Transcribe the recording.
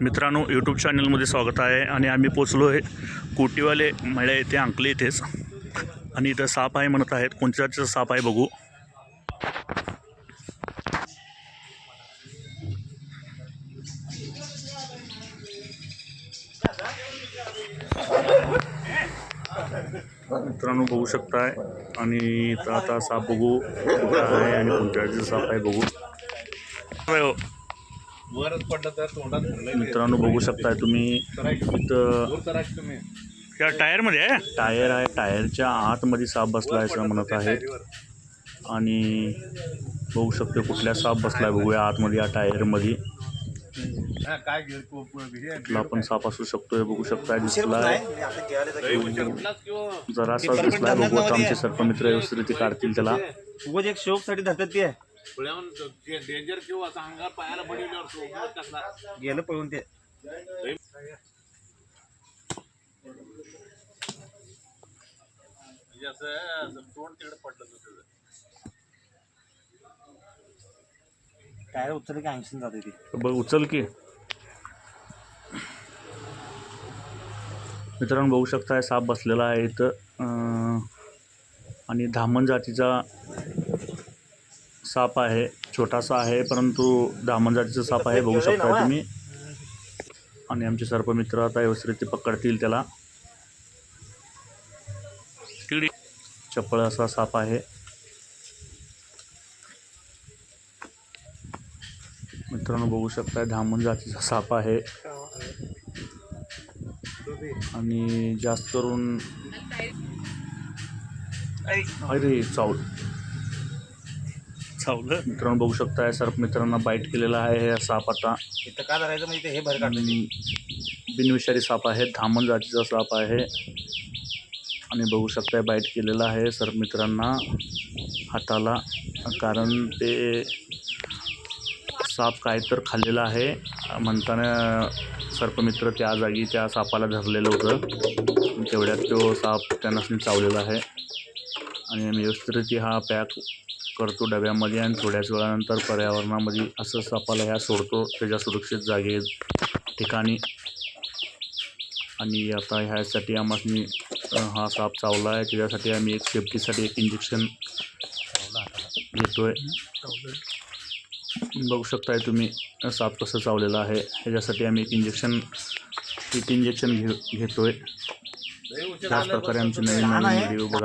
मित्रांनो यूट्यूब चॅनलमध्ये स्वागत आहे आणि आम्ही पोचलो आहे कोटीवाले मळ्या येथे अंकले इथेच आणि इथं साप आहे म्हणत आहेत. कोणत्या साप आहे बघू. मित्रांनो बघू शकताय आणि आता साप बघू आहे आणि कोणत्याचं साप आहे बघू हो. वरच पडलं तर तोंडात फुललंय. मित्रांनो बघू शकताय तुम्ही. इथं वर करायचं तुम्ही. या टायरमध्ये आहे टायर आहे टायरच्या आतमध्ये साप बसला आहे असं म्हणत आहेत आणि बघू शकतो कुठल्या साप बसलाय बघूया आतमध्ये या टायरमध्ये कुठला पण साप असू शकतो हे बघू दिसलाय किंवा जरासा दिसलाय बघू आता आमचे सर्पमित्र व्यवस्थित काढतील त्याला. उगाच एक शोकसाठी धरतात ते. डेंजर किंवा असं पायाला कसला. गेलं पळून ते. म्हणजे असं असं तोंड तिकडे पडलं होतं त्याचं. टायर उचललं की ऐंशी जाते ते. बघ उचल की. मित्रांनो बघू शकताय साप बसलेला आहे इथं. आणि धामण जातीचा साप आहे छोटासा आहे परंतु धामण जातीचा साप आहे बघू शकताय तुम्ही. आणि आमचे सर्पमित्र आता व्यवस्थित ते पकडतील त्याला. चपळ असा साप आहे. मित्रांनो बघू शकताय धामण जातीचा साप आहे. आणि जास्त करून अरे चावल चावलं? मित्रांनो बघू शकताय सर्प मित्रांना बाईट केलेला आहे हे साप आता. इथं का धरायचं म्हणजे हे भर काढलं. आणि बिनविषारी साप आहे धामण जातीचा साप आहे. आणि बघू शकताय बाईट केलेला आहे सर्प मित्रांना हाताला. कारण ते साप काय तर खाल्लेला आहे. म्हणताना सर्पमित्र त्या जागी त्या सापाला धरलेलं होतं. तेवढ्यात तो साप त्यांना चावलेला आहे. आणि आम्ही व्यवस्थित हा पॅक करतो डब्यामध्ये आणि थोड्याच वेळानंतर पर्यावरणामध्ये असं सापाला ह्या सोडतो. त्याच्या सुरक्षित जागे ठिकाणी. आणि आता ह्यासाठी आम्हाला हा साप चावला आहे. त्याच्यासाठी आम्ही एक सेफ्टीसाठी एक इंजेक्शन घेतो आहे बघू शकताय तुम्ही साप कसं चावलेला आहे. ह्याच्यासाठी आम्ही एक इंजेक्शन एक इंजेक्शन घे घेतो आहे त्याच प्रकारे आमचे नवीन नवीन व्हिडिओ बघा.